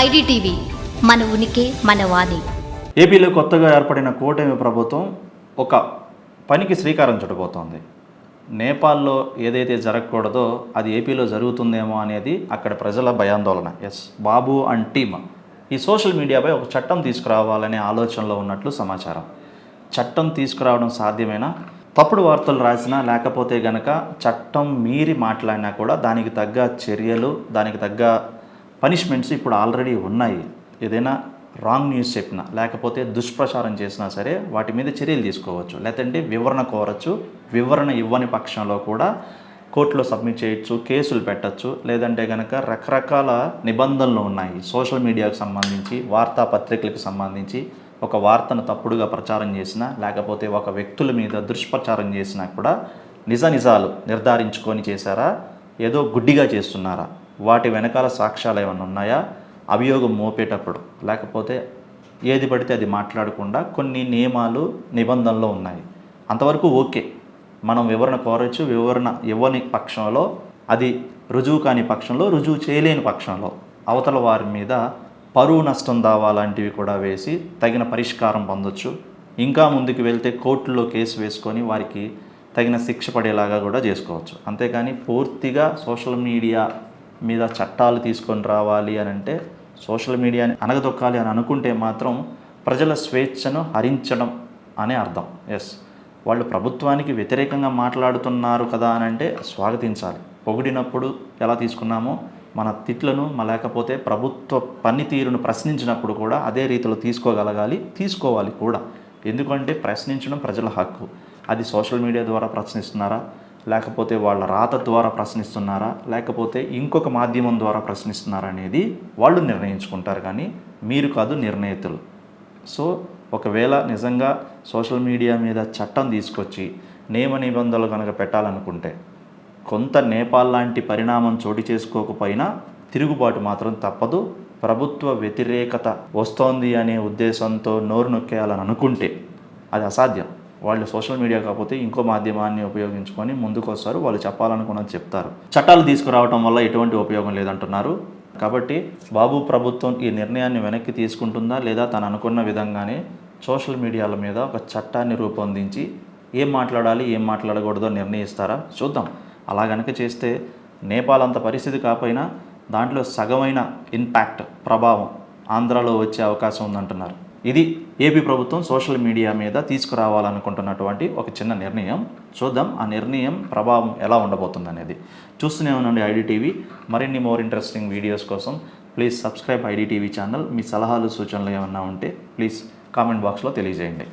IDTV మన ఉనికి మన వాణి. ఏపీలో కొత్తగా ఏర్పడిన కూటమి ప్రభుత్వం ఒక పనికి శ్రీకారం చుట్టబోతోంది. నేపాల్లో ఏదైతే జరగకూడదో అది ఏపీలో జరుగుతుందేమో అనేది అక్కడ ప్రజల భయాందోళన. S Babu and team. ఈ సోషల్ మీడియాపై ఒక చట్టం తీసుకురావాలనే ఆలోచనలో ఉన్నట్లు సమాచారం. చట్టం తీసుకురావడం సాధ్యమేనా? తప్పుడు వార్తలు రాసినా లేకపోతే గనక చట్టం మీరి మాట్లాడినా కూడా దానికి తగ్గ చర్యలు దానికి తగ్గ పనిష్మెంట్స్ ఇప్పుడు ఆల్రెడీ ఉన్నాయి. ఏదైనా రాంగ్ న్యూస్ చెప్పినా లేకపోతే దుష్ప్రచారం చేసినా సరే వాటి మీద చర్యలు తీసుకోవచ్చు. లేదంటే వివరణ కోరచ్చు. వివరణ ఇవ్వని పక్షంలో కూడా కోర్టులో సబ్మిట్ చేయొచ్చు కేసులు పెట్టచ్చు. లేదంటే కనుక రకరకాల నిబంధనలు ఉన్నాయి. సోషల్ మీడియాకు సంబంధించి వార్తాపత్రికలకు సంబంధించి ఒక వార్తను తప్పుడుగా ప్రచారం చేసినా లేకపోతే ఒక వ్యక్తుల మీద దుష్ప్రచారం చేసినా కూడా నిజ నిజాలు నిర్ధారించుకొని చేశారా? ఏదో గుడ్డిగా చేస్తున్నారా? వాటి వెనకాల సాక్ష్యాలు ఏమైనా ఉన్నాయా? అభియోగం మోపేటప్పుడు. లేకపోతే ఏది పడితే అది మాట్లాడకుండా కొన్ని నియమాలు నిబంధనలు ఉన్నాయి. అంతవరకు ఓకే. మనం వివరణ కోరచ్చు. వివరణ ఇవ్వని పక్షంలో అది రుజువు కాని పక్షంలో రుజువు చేయలేని పక్షంలో అవతల వారి మీద పరువు నష్టం దావా లాంటివి కూడా వేసి తగిన పరిష్కారం పొందొచ్చు. ఇంకా ముందుకు వెళ్తే కోర్టులో కేసు వేసుకొని వారికి తగిన శిక్ష పడేలాగా కూడా చేసుకోవచ్చు. అంతేకాని పూర్తిగా సోషల్ మీడియా మీద చట్టాలు తీసుకొని రావాలి అని అంటే సోషల్ మీడియాని అనగదొక్కాలి అని అనుకుంటే మాత్రం ప్రజల స్వేచ్ఛను హరించడం అనే అర్థం. ఎస్ వాళ్ళు ప్రభుత్వానికి వ్యతిరేకంగా మాట్లాడుతున్నారు కదా అని అంటే స్వాగతించాలి. పొగిడినప్పుడు ఎలా తీసుకున్నామో మన తిట్లను మ- లేకపోతే ప్రభుత్వ పనితీరును ప్రశ్నించినప్పుడు కూడా అదే రీతిలో తీసుకోగలగాలి తీసుకోవాలి కూడా. ఎందుకంటే ప్రశ్నించడం ప్రజల హక్కు. అది సోషల్ మీడియా ద్వారా ప్రశ్నిస్తున్నారా? లేకపోతే వాళ్ళ రాత ద్వారా ప్రశ్నిస్తున్నారా? లేకపోతే ఇంకొక మాధ్యమం ద్వారా ప్రశ్నిస్తున్నారా అనేది వాళ్ళు నిర్ణయించుకుంటారు కానీ మీరు కాదు నిర్ణయితులు సో ఒకవేళ నిజంగా సోషల్ మీడియా మీద చట్టం తీసుకొచ్చి నియమ నిబంధనలు కనుక పెట్టాలనుకుంటే కొంత నేపాల్ లాంటి పరిణామం చోటు చేసుకోకపోయినా తిరుగుబాటు మాత్రం తప్పదు. ప్రభుత్వ వ్యతిరేకత వస్తోంది అనే ఉద్దేశంతో నోరు నొక్కేయాలని అనుకుంటే అది అసాధ్యం. వాళ్ళు సోషల్ మీడియా కాకపోతే ఇంకో మాధ్యమాన్ని ఉపయోగించుకొని ముందుకు వస్తారు వాళ్ళు చెప్పాలనుకున్నది చెప్తారు. చట్టాలు తీసుకురావడం వల్ల ఎటువంటి ఉపయోగం లేదంటున్నారు. కాబట్టి బాబు ప్రభుత్వం ఈ నిర్ణయాన్ని వెనక్కి తీసుకుంటుందా లేదా తను అనుకున్న విధంగానే సోషల్ మీడియాల మీద ఒక చట్టాన్ని రూపొందించి ఏం మాట్లాడాలి ఏం మాట్లాడకూడదో నిర్ణయిస్తారా? చూద్దాం. అలా గనక చేస్తే నేపాల్ అంత పరిస్థితి కాకపోయినా దాంట్లో సగమైన ఇంపాక్ట్ ప్రభావం ఆంధ్రాలో వచ్చే అవకాశం ఉందంటున్నారు. ఇది ఏపీ ప్రభుత్వం సోషల్ మీడియా మీద తీసుకురావాలనుకుంటున్నటువంటి ఒక చిన్న నిర్ణయం. చూద్దాం ఆ నిర్ణయం ప్రభావం ఎలా ఉండబోతుంది అనేది చూస్తూనే ఉండండి ఐడిటీవీ. మరిన్ని మోర్ ఇంట్రెస్టింగ్ వీడియోస్ కోసం ప్లీజ్ సబ్స్క్రైబ్ ఐడిటీవీ ఛానల్. మీ సలహాలు సూచనలు ఏమన్నా ఉంటే ప్లీజ్ కామెంట్ బాక్స్లో తెలియజేయండి.